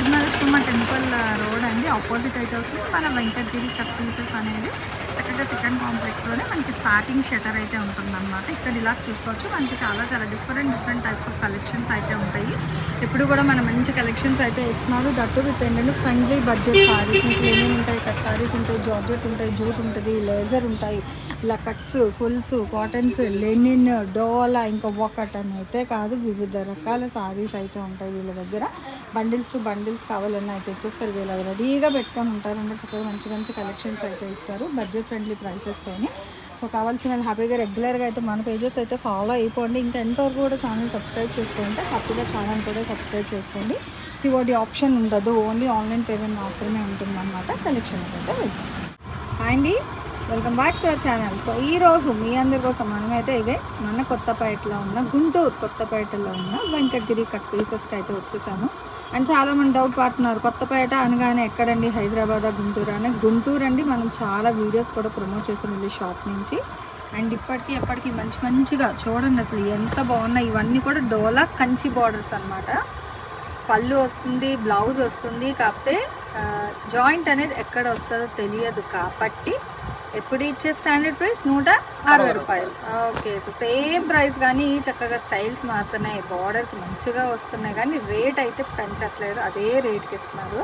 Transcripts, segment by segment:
పెద్దనాగమ్మ temple road అండి. Opposite అయితే వస్తుంది. మన వెంకటగిరి కట్ పీసెస్ అనేది చక్కగా సెకండ్ కాంప్లెక్స్లోనే మనకి స్టార్టింగ్ షటర్ అయితే ఉంటుందన్నమాట. ఇక్కడ ఇలా చూసుకోవచ్చు. మనకి చాలా చాలా different different types of collections అయితే ఉంటాయి. ఇప్పుడు కూడా మనం మంచి కలెక్షన్స్ అయితే ఇస్తున్నారు దట్టు విత్ ఏంటంటే ఫ్రెండ్లీ బడ్జెట్ సారీస్ మీకు ఏమేమి ఉంటాయి? కట్ సారీస్ ఉంటాయి జార్జెట్ ఉంటాయి జూట్ ఉంటుంది లేజర్ ఉంటాయి ఇలా కట్స్ ఫుల్స్ కాటన్స్ లెనిన్ డోలా ఇంకా ఒకట్ అని అయితే కాదు. వివిధ రకాల సారీస్ అయితే ఉంటాయి వీళ్ళ దగ్గర. బండిల్స్ టు బండిల్స్ కావాలన్నా అయితే ఇచ్చేస్తారు వీళ్ళు రెడీగా పెట్టుకొని ఉంటారు చక్కగా మంచి మంచి కలెక్షన్స్ అయితే ఇస్తారు బడ్జెట్ ఫ్రెండ్లీ ప్రైసెస్తోని సో కావాల్సిన వాళ్ళు హ్యాపీగా రెగ్యులర్గా అయితే మన పేజెస్ అయితే ఫాలో అయిపోండి. ఇంకా ఎంతవరకు కూడా ఛానల్ సబ్స్క్రైబ్ చేసుకుంటే హ్యాపీగా ఛానల్ కూడా సబ్స్క్రైబ్ చేసుకోండి. సిఓడి ఆప్షన్ ఉండదు ఓన్లీ ఆన్లైన్ పేమెంట్ మాత్రమే ఉంటుందన్నమాట. కలెక్షన్ అయితే వెళ్తాం హాయ్ అండి welcome back to our channel so ఈ రోజు మీ అందరి కోసం మనమైతే ఇదే మన కొత్తపేటలో ఉన్న గుంటూరు కొత్తపేటలో ఉన్న వెంకటగిరి కట్ పీసెస్కి అయితే వచ్చేసాము. అండ్ చాలా మంది డౌట్ పడుతున్నారు. కొత్తపేట అనగానే ఎక్కడండి? హైదరాబాద్ గుంటూరు అని. గుంటూరు అండి మనం చాలా వీడియోస్ కూడా ప్రమోట్ చేసాం వెళ్ళి షాప్ నుంచి. అండ్ ఇప్పటికీ ఎప్పటికీ మంచి మంచిగా చూడండి అసలు ఎంత బాగున్నాయి. ఇవన్నీ కూడా డోలా కంచి బార్డర్స్ అన్నమాట. పళ్ళు వస్తుంది బ్లౌజ్ వస్తుంది. కాకపోతే జాయింట్ అనేది ఎక్కడ వస్తుందో తెలియదు. కాబట్టి ఎప్పుడు ఇచ్చే స్టాండర్డ్ ప్రైస్ నూట అరవై రూపాయలు. ఓకే సో సేమ్ ప్రైస్ కానీ చక్కగా స్టైల్స్ మారుతున్నాయి. బార్డర్స్ మంచిగా వస్తున్నాయి. కానీ రేట్ అయితే పెంచట్లేదు. అదే రేట్కి ఇస్తున్నారు.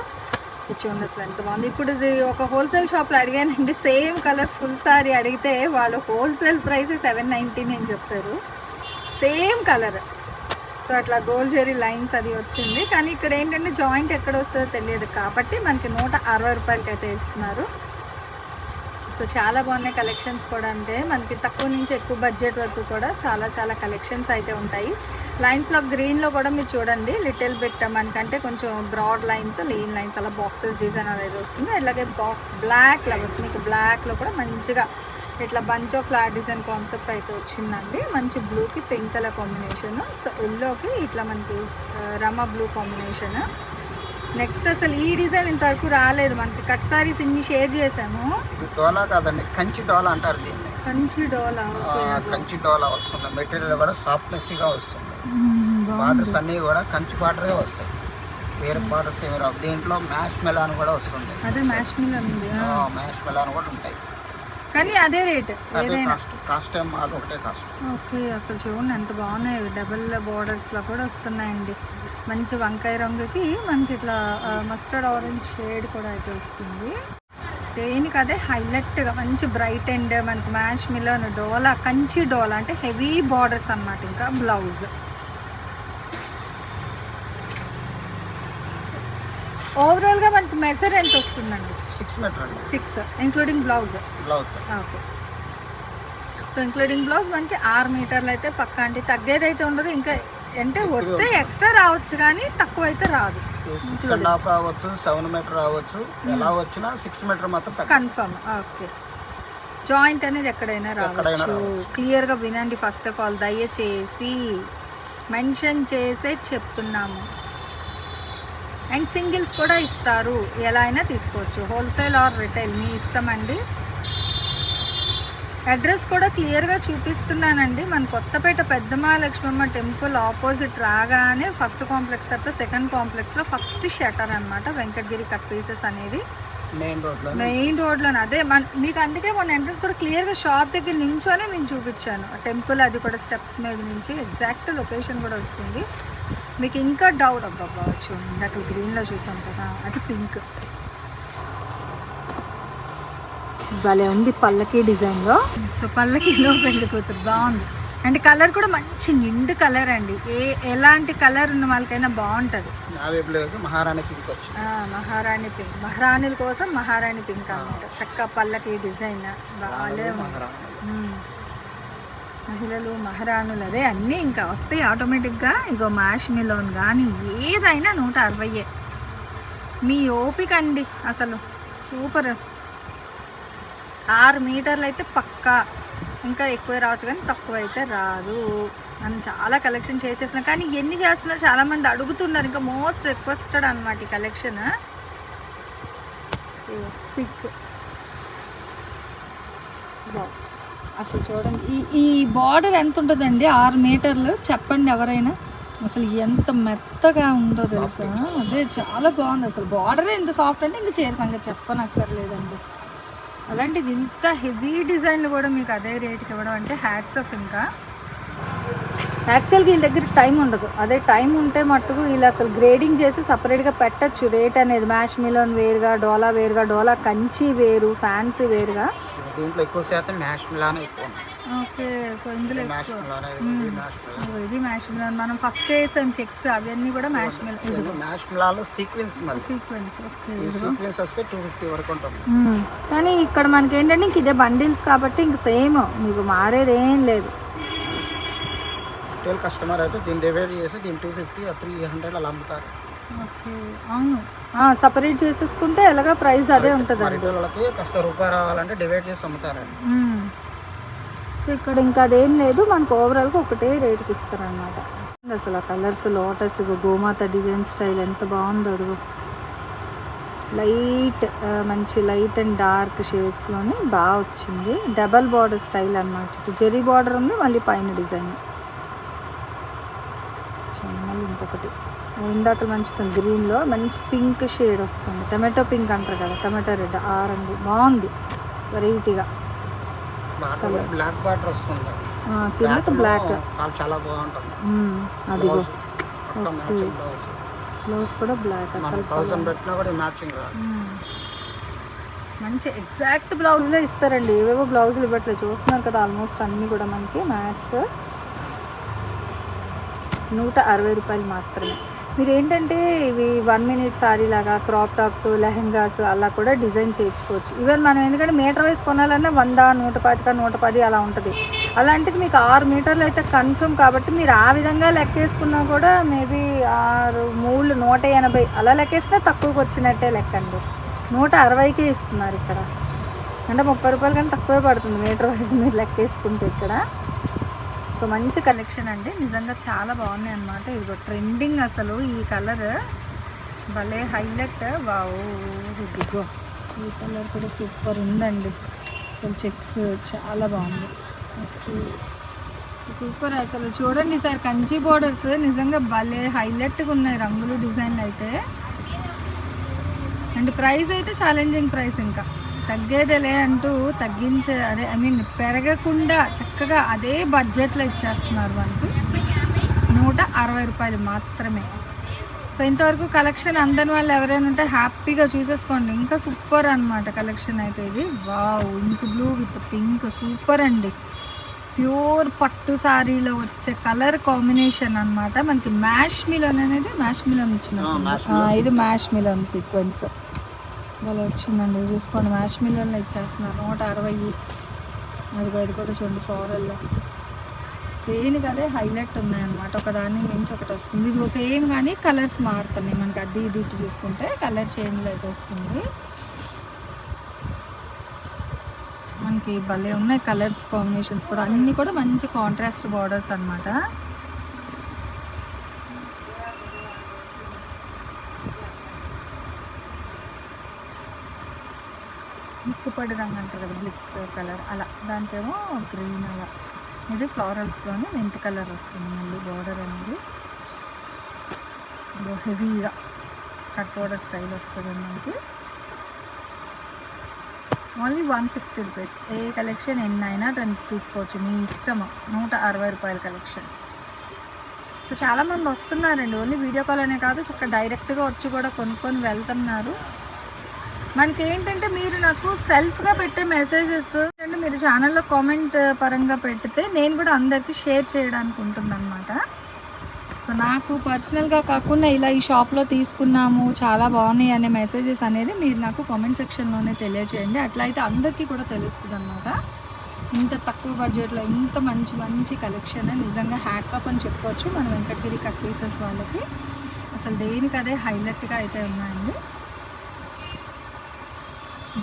చూడండి అసలు ఎంత బాగుంది. ఇప్పుడు ఇది ఒక హోల్సేల్ షాప్లో అడిగానండి. సేమ్ కలర్ ఫుల్ సారీ అడిగితే వాళ్ళు హోల్సేల్ ప్రైస్ సెవెన్ నైంటీన్ అని చెప్పారు. సేమ్ కలర్ సో అట్లా గోల్డ్ జెరీ లైన్స్ అది వచ్చింది. కానీ ఇక్కడ ఏంటంటే జాయింట్ ఎక్కడ వస్తుందో తెలియదు. కాబట్టి మనకి నూట అరవై రూపాయలకి అయితే ఇస్తున్నారు. సో చాలా బాగున్నాయి కలెక్షన్స్ కూడా అంటే. మనకి తక్కువ నుంచి ఎక్కువ బడ్జెట్ వరకు కూడా చాలా చాలా కలెక్షన్స్ అయితే ఉంటాయి. లైన్స్లో గ్రీన్లో కూడా మీరు చూడండి లిటిల్ బిట్ మనకంటే కొంచెం బ్రాడ్ లైన్స్ లీన్ లైన్స్ అలా బాక్సెస్ డిజైన్ అనేది వస్తుంది. అలాగే బాక్స్ బ్లాక్ లవర్స్ మీకు బ్లాక్లో కూడా మంచిగా ఇట్లా bunch of flat design concept అయితే వచ్చిందండి. మంచి బ్లూకి పింక్ కలర్ కాంబినేషన్ సో ఎల్లోకి ఇట్లా మనకి రమ బ్లూ కాంబినేషన్ నెక్స్ట్ అసలు ఈ డిజైన్ ఇంతవరకు రాలేదు మనకి. కట్ సారీస్ ఇన్ని షేర్ చేసాము ఇది డోలా కాదండి కంచి డోలా అంటారు దీన్ని. కంచి డోలా ఆ, కంచి డోలా వస్తుంది. మెటీరియల్ కూడా సాఫ్ట్నెస్గా వస్తుంది. బార్డర్స్ అన్నీ కూడా కంచి బార్డరే వస్తాయి. వేరే బార్డర్స్ ఏమి రావు. దీంట్లో మ్యాష్ మెలాన్ కూడా వస్తుంది. అదే మ్యాష్ మిల్ ఉంది ఆ. మ్యాష్ మెలాన్ కూడా ఉంటాయి. కానీ అదే రేట్ అదే ఏదైనా. కాస్ట్ కాస్ట్ ఏం అది ఒకటే కాస్ట్ ఓకే అసలు చూడండి ఎంత బాగున్నాయి. డబుల్ బోర్డర్స్లో కూడా వస్తున్నాయండి. మంచి వంకాయ రంగుకి మనకి ఇట్లా మస్టర్డ్ ఆరెంజ్ షేడ్ కూడా అయితే వస్తుంది. దేనికి అదే హైలైట్గా మంచి బ్రైట్ అండ్ మనకి మ్యాష్ మిలన్ డోలా కంచి డోలా అంటే హెవీ బార్డర్స్ అన్నమాట ఇంకా బ్లౌజ్ ఓవరాల్గా మనకి మెజర్ ఎంత వస్తుందండి? Six metre six including blouse blouse okay so including blouse మనకి ఆరు మీటర్లు అయితే పక్కా అండి. తగ్గేది అయితే ఉండదు ఇంకా అంటే వస్తే ఎక్స్ట్రా రావచ్చు కానీ తక్కువ అయితే రాదు సిక్స్ అండ్ హాఫ్ రావచ్చు సెవెన్ మీటర్ రావచ్చు. ఎలా వచ్చినా సిక్స్ మీటర్ మాత్రం కన్ఫర్మ్ ఓకే జాయింట్ అనేది ఎక్కడైనా రావచ్చు. క్లియర్గా వినండి ఫస్ట్ ఆఫ్ ఆల్ దయచేసి మెన్షన్ చేసే చెప్తున్నాము అండ్ సింగిల్స్ కూడా ఇస్తారు. ఎలా అయినా తీసుకోవచ్చు. హోల్సేల్ ఆర్ రిటైల్ మీ ఇష్టం అండి? అడ్రస్ కూడా క్లియర్గా చూపిస్తున్నానండి. మన కొత్తపేట పెద్దమహాలక్ష్మమ్మ టెంపుల్ ఆపోజిట్ రాగానే ఫస్ట్ కాంప్లెక్స్ తర్వాత సెకండ్ కాంప్లెక్స్లో ఫస్ట్ షటర్ అన్నమాట. వెంకటగిరి కట్ పీసెస్ అనేది. మెయిన్ రోడ్లో మెయిన్ రోడ్లోనే. అదే మన మీకు అందుకే మొన్న ఎంట్రన్స్ కూడా క్లియర్గా షాప్ దగ్గర నించోనే నేను చూపించాను. టెంపుల్ అది కూడా స్టెప్స్ మీద నుంచి ఎగ్జాక్ట్ లొకేషన్ కూడా వస్తుంది. మీకు ఇంకా డౌట్ అబ్బాబ్బా చూడండి. ఇందాక గ్రీన్లో చూసాం కదా అది పింక్. భలే ఉంది పల్లకి డిజైన్లో సో పల్లకిలో పెళ్ళి కూతురు బాగుంది. అంటే కలర్ కూడా మంచి నిండు కలర్ అండి. ఏ ఎలాంటి కలర్ ఉన్న వాళ్ళకైనా బాగుంటుంది. మహారాణి పింక్ వచ్చింది. ఆ, మహారాణి పింక్. మహారాణుల కోసం మహారాణి పింక్ అన్నమాట. చక్క పల్లకి డిజైన్ బాగాలే. మహిళలు మహారాణులు అదే అన్నీ ఇంకా వస్తాయి ఆటోమేటిక్గా. ఇగో మ్యాష్ మిలోన్ కానీ ఏదైనా నూట అరవయ్యే మీ ఓపిక అండి అసలు. సూపర్. ఆరు మీటర్లు అయితే పక్కా. ఇంకా ఎక్కువ రావచ్చు కానీ తక్కువ అయితే రాదు. మనం చాలా కలెక్షన్ చేసేసిన కానీ ఎన్ని చేస్తున్నారు చాలా మంది అడుగుతున్నారు. ఇంకా మోస్ట్ రిక్వెస్టెడ్ అనమాట ఈ కలెక్షన్ పిక్ అసలు చూడండి ఈ ఈ బార్డర్ ఎంత ఉంటుందండి? ఆరు మీటర్లు? చెప్పండి ఎవరైనా. అసలు ఎంత మెత్తగా ఉందో తెలుసా? అదే చాలా బాగుంది. అసలు బార్డర్ ఎంత సాఫ్ట్ అంటే ఇంకా చీర సంగతి చెప్పనక్కర్లేదండి. అలాంటిది ఇంత హెవీ డిజైన్లు కూడా మీకు అదే రేట్కి ఇవ్వడం అంటే హ్యాట్స్ ఆఫ్ ఇంకా. యాక్చువల్గా వీళ్ళ దగ్గర టైం ఉండదు. అదే టైం ఉంటే మట్టుకు వీళ్ళు అసలు గ్రేడింగ్ చేసి సపరేట్గా పెట్టచ్చు. రేట్ అనేది మ్యాష్ మిలోన్ వేరుగా డోలా వేరుగా డోలా కంచి వేరు ఫ్యాన్సీ వేరుగా. దీంట్లో ఎక్కువ శాతం మ్యాష్ మిలానే ఎక్కువ. ఓకే సో ఇందులో మ్యాష్ మిలానే ఇది మ్యాష్ మిలాన్. మిలోన్. మనం ఫస్ట్ వేసాం చెక్స్ అవన్నీ కూడా మ్యాష్ మిలోన్. మ్యాష్ మిలాలో సీక్వెన్స్ మరి సీక్వెన్స్ ఓకే సీక్వెన్స్ వస్తే టూ ఫిఫ్టీ వరకు ఉంటుంది. కానీ ఇక్కడ మనకి ఏంటంటే ఇంక ఇదే బండిల్స్ కాబట్టి ఇంక సేమ్. మీకు మారేది ఏం లేదు. రిటైల్ కస్టమర్ అయితే దీన్ని డివైడ్ చేసి దీన్ని టూ ఫిఫ్టీ త్రీ హండ్రెడ్ అలా అమ్ముతారు. ఓకే. అవును. సపరేట్ చేసేసుకుంటే ఎలాగా ప్రైస్ అదే ఉంటుంది వాళ్ళకి కాస్త రూపాయి రావాలంటే డివైడ్ చేసి అమ్ముతారండి. సో ఇక్కడ ఇంకా అదేం లేదు. మనకు ఓవరాల్గా ఒకటే రేట్కి ఇస్తారనమాట అసలు ఆ కలర్స్ లోటస్ గోమాత డిజైన్ స్టైల్ ఎంత బాగుందో అదిగో. లైట్ మంచి లైట్ అండ్ డార్క్ షేడ్స్లోని బాగా వచ్చింది. డబల్ బార్డర్ స్టైల్ అనమాట జెరీ బార్డర్ ఉంది మళ్ళీ పైన డిజైన్. ఇంకొకటి ఇందాక మంచి గ్రీన్లో మంచి పింక్ షేడ్ వస్తుంది. టమాటో పింక్ అంటారు కదా టమాటో రెడ్ ఆ రంగు బాగుంది. వెరైటీగా. బ్లాక్ బాటర్ వస్తుంది. కిందకి బ్లాక్. చాలా బాగుంటుంది. అదిగో. బ్లౌజ్ కూడా బ్లాక్ అసలు పెట్టినా కూడా మ్యాచింగ్. మంచి ఎగ్జాక్ట్ బ్లౌజ్లే ఇస్తారండి. ఏవేవో బ్లౌజులు ఇవ్వట్లేదు. చూస్తున్నారు కదా ఆల్మోస్ట్ అన్నీ కూడా మనకి మ్యాథ్స్ నూట అరవై రూపాయలు మాత్రమే. మీరు ఏంటంటే ఇవి వన్ మినిట్ సారీ లాగా క్రాప్ టాప్స్ లెహెంగాస్ అలా కూడా డిజైన్ చేయించుకోవచ్చు. ఈవెన్ మనం ఎందుకంటే మీటర్ వైస్ కొనాలన్నా వంద నూట పాతిక నూట పది అలా ఉంటుంది. అలాంటిది మీకు ఆరు మీటర్లు అయితే కన్ఫర్మ్ కాబట్టి మీరు ఆ విధంగా లెక్కేసుకున్నా కూడా మేబీ ఆరు మూడు నూట ఎనభై అలా లెక్కేసినా తక్కువకి వచ్చినట్టే లెక్కండి. నూట అరవైకే ఇస్తున్నారు ఇక్కడ. అంటే ముప్పై రూపాయలు కానీ తక్కువే పడుతుంది మీటర్ వైజ్ మీరు లెక్కేసుకుంటే ఇక్కడ. సో మంచి కలెక్షన్ అండి. నిజంగా చాలా బాగున్నాయి అనమాట ఇదిగో ట్రెండింగ్ అసలు ఈ కలర్ భలే హైలైట్ వావ్ ఇదిగో ఈ కలర్ కూడా సూపర్ ఉందండి. అసలు చెక్స్ చాలా బాగుంది. సూపర్ అసలు. చూడండి సార్ కంచి బోర్డర్స్ నిజంగా భలే హైలైట్గా ఉన్నాయి రంగులు డిజైన్లు అయితే. అండ్ ప్రైస్ అయితే ఛాలెంజింగ్ ప్రైస్ ఇంకా. తగ్గేదేలే అంటూ తగ్గించే అదే ఐ మీన్ పెరగకుండా చక్కగా అదే బడ్జెట్లో ఇచ్చేస్తున్నారు మనకి నూట అరవై రూపాయలు మాత్రమే. సో ఇంతవరకు కలెక్షన్ అందని వాళ్ళు ఎవరైనా ఉంటే హ్యాపీగా చూసేసుకోండి. ఇంకా సూపర్ అన్నమాట కలెక్షన్ అయితే ఇది. Wow ink blue with pink. Super అండి. ప్యూర్ పట్టు సారీలో వచ్చే కలర్ కాంబినేషన్ అన్నమాట. మనకి మ్యాష్ మిలన్ అనేది మ్యాష్ మిలన్ mash ఇది మ్యాష్ మిలన్ సీక్వెన్స్ భలే వచ్చిందండి. చూసుకోండి. మ్యాష్ మిల్లర్లో ఇచ్చేస్తున్నారు. నూట అరవై. అదిగో ఇది కూడా చూడండి ఫ్లోరల్లో దేనికి అదే హైలైట్ ఉన్నాయన్నమాట. ఒకదాని మించి ఒకటి వస్తుంది. ఇది సేమ్ కానీ కలర్స్ మారుతున్నాయి. మనకి అది ఇది ఇటు చూసుకుంటే కలర్ చేంజ్ అయితే వస్తుంది. మనకి భలే ఉన్నాయి కలర్స్ కాంబినేషన్స్ కూడా. అన్నీ కూడా మంచి కాంట్రాస్ట్ బార్డర్స్ అనమాట ముక్కుపడి రంగు అంటారు కదా బ్లిక్ కలర్. అలా దానికేమో గ్రీన్ అలా. ఇది ఫ్లోరల్స్లోనే మెంట్ కలర్ వస్తుంది మళ్ళీ బార్డర్ అనేది. హెవీగా స్కర్ట్ బార్డర్ స్టైల్ వస్తుంది మనకి. Only one sixty rupees. ఏ కలెక్షన్ ఎన్ని అయినా దాన్ని తీసుకోవచ్చు. మీ ఇష్టము. నూట అరవై రూపాయల కలెక్షన్. సో చాలామంది వస్తున్నారండి. ఓన్లీ వీడియో కాల్ అనే కాదు చక్కగా డైరెక్ట్గా వచ్చి కూడా కొనుక్కొని వెళ్తున్నారు. మనకి ఏంటంటే మీరు నాకు సెల్ఫ్గా పెట్టే మెసేజెస్ అంటే మీరు ఛానల్లో కామెంట్ పరంగా పెడితే నేను కూడా అందరికీ షేర్ చేయడానికి ఉంటుందన్నమాట. సో నాకు పర్సనల్గా కాకుండా ఇలా ఈ షాప్లో తీసుకున్నాము చాలా బాగున్నాయి అనే మెసేజెస్ అనేది మీరు నాకు కామెంట్ సెక్షన్లోనే తెలియచేయండి అట్లా అయితే అందరికీ కూడా తెలుస్తుంది అనమాట ఇంత తక్కువ బడ్జెట్లో ఇంత మంచి మంచి కలెక్షన్ నిజంగా హ్యాట్స్ ఆఫ్ అని చెప్పుకోవచ్చు మన వెంకటగిరి కట్ పీసెస్ వాళ్ళకి. అసలు దేనికి అదే హైలైట్గా అయితే ఉన్నాయండి.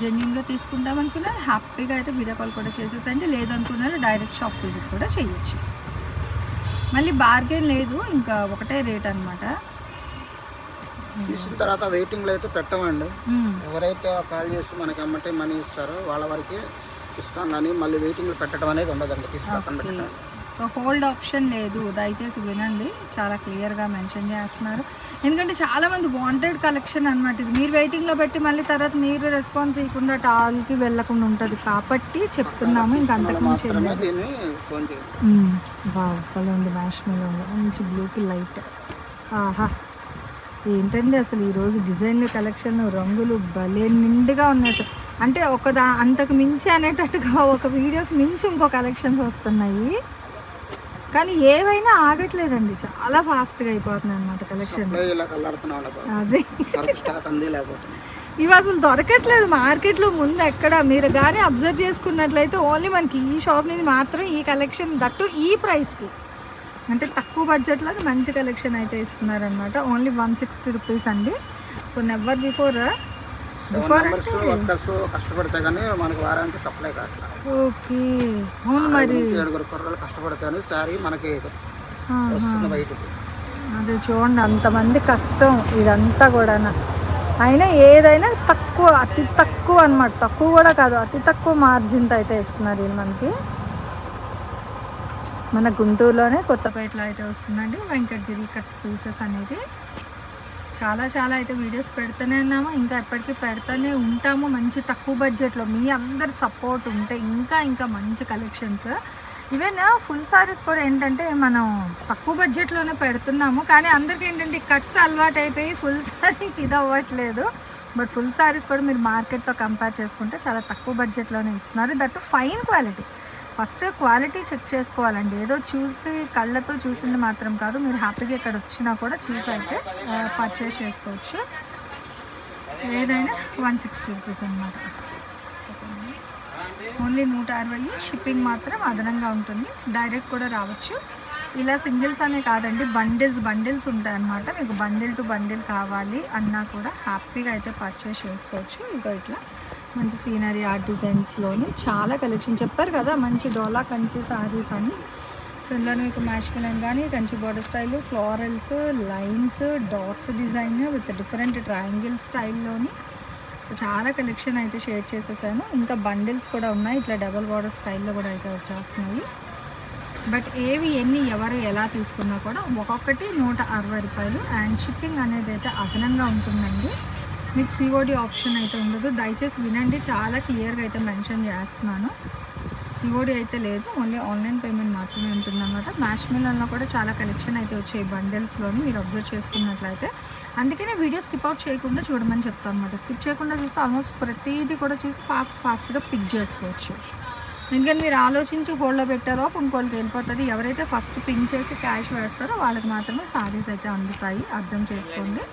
జెన్యున్గా తీసుకుంటాం అనుకున్నారు. హ్యాపీగా అయితే వీడియో కాల్ కూడా చేసేసండి. లేదనుకున్నారు డైరెక్ట్ షాప్ విజిట్ కూడా చేయొచ్చు. మళ్ళీ బార్గెన్ లేదు ఇంకా ఒకటే రేట్ అనమాట తీసిన తర్వాత వెయిటింగ్లో అయితే పెట్టమండి. ఎవరైతే కాల్ చేసి మనకి అమ్మటే మనీ ఇస్తారో వాళ్ళ వరకే ఇస్తాం. కానీ మళ్ళీ వెయిటింగ్లో పెట్టడం అనేది ఉండదండి. తీసి పక్కన పెట్టడం. సో హోల్డ్ ఆప్షన్ లేదు. దయచేసి వినండి. చాలా క్లియర్గా మెన్షన్ చేస్తున్నారు. ఎందుకంటే చాలామంది వాంటెడ్ కలెక్షన్ అనమాట ఇది. మీరు వెయిటింగ్లో పెట్టి మళ్ళీ తర్వాత మీరు రెస్పాన్స్ ఇవ్వకుండా టాల్కి వెళ్ళకుండా ఉంటుంది కాబట్టి చెప్తున్నాము. ఇంకా అంతకు మించి ఏం మాత్రమే లేదు. దీన్ని ఫోన్ చేయండి. బాగా ఉంది. మ్యాష్ మీద మంచి బ్లూకి లైట్ ఆహా. ఏంటండి అసలు ఈరోజు డిజైన్లు కలెక్షన్ రంగులు భలే నిండుగా ఉన్నాయి అసలు. అంటే ఒక దా అంతకు మించి అనేటట్టుగా ఒక వీడియోకి మించి ఇంకో కలెక్షన్స్ వస్తున్నాయి. కానీ ఏవైనా ఆగట్లేదండి. చాలా ఫాస్ట్గా అయిపోతున్నాయి అనమాట కలెక్షన్ అదే. ఇవి అసలు దొరకట్లేదు. మార్కెట్లో ముందు ఎక్కడ? మీరు కానీ అబ్జర్వ్ చేసుకున్నట్లయితే ఓన్లీ మనకి ఈ షాప్ నుంచి మాత్రం ఈ కలెక్షన్ దట్టు ఈ ప్రైస్కి అంటే తక్కువ బడ్జెట్లో మంచి కలెక్షన్ అయితే ఇస్తున్నారనమాట ఓన్లీ వన్ సిక్స్టీ రూపీస్ అండి. So never before seven members workers కష్టపడితే కానీ మనకి వారానికి సప్లై కావట్లేదు ఓకే. అవును మరి. ఏడుగురు కుర్రలు కష్టపడితే కానీ శారీ మనకి. వస్తుంది బయటికి. అదే చూడండి అంతమంది కష్టం ఇదంతా కూడా అయినా ఏదైనా తక్కువ అతి తక్కువ అన్నమాట. తక్కువ కూడా కాదు అతి తక్కువ మార్జిన్తో అయితే ఇస్తున్నారు మనకి. మన గుంటూరులోనే కొత్తపేటలో అయితే వస్తుందండి. వెంకటగిరి కట్ పీసెస్ అనేది. చాలా చాలా అయితే వీడియోస్ పెడుతూనే ఉన్నాము. ఇంకా ఎప్పటికీ పెడతానే ఉంటాము. మంచి తక్కువ బడ్జెట్లో మీ అందరి సపోర్ట్ ఉంటే ఇంకా ఇంకా మంచి కలెక్షన్స్ ఈవెన్ ఫుల్ సారీస్ కూడా ఏంటంటే మనం తక్కువ బడ్జెట్లోనే పెడుతున్నాము. కానీ అందరికీ ఏంటంటే కట్స్ అలవాటు అయిపోయి ఫుల్ సారీకి ఇది అవ్వట్లేదు. బట్ ఫుల్ సారీస్ కూడా మీరు మార్కెట్తో కంపేర్ చేసుకుంటే చాలా తక్కువ బడ్జెట్లోనే ఇస్తున్నారు. That fine quality first quality check చేసుకోవాలండి. ఏదో చూసి కళ్ళతో చూసింది మాత్రం కాదు. మీరు హ్యాపీగా ఇక్కడ వచ్చినా కూడా చూసి అయితే పర్చేస్ చేసుకోవచ్చు. ఏదైనా వన్ సిక్స్టీ రూపీస్ అనమాట ఓన్లీ నూట అరవై షిప్పింగ్ మాత్రం అదనంగా ఉంటుంది. డైరెక్ట్ కూడా రావచ్చు. ఇలా సింగిల్స్ అనే కాదండి బండిల్స్ బండిల్స్ ఉంటాయి అన్నమాట. మీకు బండిల్ టు బండిల్ కావాలి అన్నా కూడా హ్యాపీగా అయితే పర్చేస్ చేసుకోవచ్చు. ఇక ఇట్లా. మంచి సీనరీ ఆర్ట్ డిజైన్స్లోని చాలా కలెక్షన్ చెప్పారు కదా మంచి డోలా కంచి సారీస్ అని సో ఇందులో మీకు మ్యాష్ కానీ Kanchi border style florals lines dots design with different triangle స్టైల్లోని so చాలా కలెక్షన్ అయితే షేర్ చేసేసాను. ఇంకా బండిల్స్ కూడా ఉన్నాయి. ఇట్లా డబల్ బార్డర్ స్టైల్లో కూడా అయితే వచ్చేస్తున్నాయి. బట్ ఏవి ఎన్ని ఎవరు ఎలా తీసుకున్నా కూడా ఒక్కొక్కటి నూట అరవై రూపాయలు. అండ్ షిప్పింగ్ అనేది అయితే అదనంగా ఉంటుందండి. మీకు సిఓడి ఆప్షన్ అయితే ఉండదు. దయచేసి వినండి. చాలా క్లియర్గా అయితే మెన్షన్ చేస్తున్నాను. సిఓడి అయితే లేదు. ఓన్లీ ఆన్లైన్ పేమెంట్ మాత్రమే ఉంటుందన్నమాట. మ్యాష్ మిల్లన్లో కూడా చాలా కలెక్షన్ అయితే వచ్చాయి బండిల్స్లోని మీరు అబ్జర్వ్ చేసుకున్నట్లయితే. అందుకనే వీడియో స్కిప్ అవుట్ చేయకుండా చూడమని చెప్తాను అనమాట స్కిప్ చేయకుండా చూస్తే ఆల్మోస్ట్ ప్రతిదీ కూడా చూసి ఫాస్ట్ ఫాస్ట్గా పిక్ చేసుకోవచ్చు. ఇంకా మీరు ఆలోచించి హోల్డ్లో పెట్టారో ఇంకోళ్ళకి వెళ్ళిపోతుంది. ఎవరైతే ఫస్ట్ పిన్ చేసి క్యాష్ వేస్తారో వాళ్ళకి మాత్రమే సారీస్ అయితే అందుతాయి. అర్థం చేసుకోండి.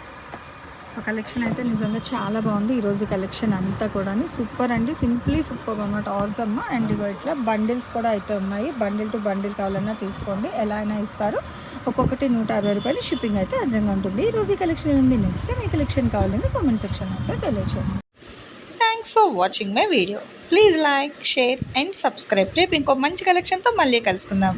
సో కలెక్షన్ అయితే నిజంగా చాలా బాగుంది. ఈరోజు కలెక్షన్ అంతా కూడా సూపర్ అండి. సింప్లీ సూపర్ అనమాట ఆసమ్ అండ్ ఇగో ఇట్లా బండిల్స్ కూడా అయితే ఉన్నాయి. బండిల్ టు బండిల్ కావాలన్నా తీసుకోండి. ఎలా అయినా ఇస్తారు. ఒక్కొక్కటి నూట అరవై రూపాయలు షిప్పింగ్ అయితే అదనంగా ఉంటుంది. ఈరోజు ఈ కలెక్షన్ ఉంది నెక్స్ట్ టైం ఈ కలెక్షన్ కావాలంటే కామెంట్ సెక్షన్ అయితే తెలియచేయండి. Thanks for watching my video please like share and subscribe రేపు ఇంకో మంచి కలెక్షన్తో మళ్ళీ కలుసుకుందాం.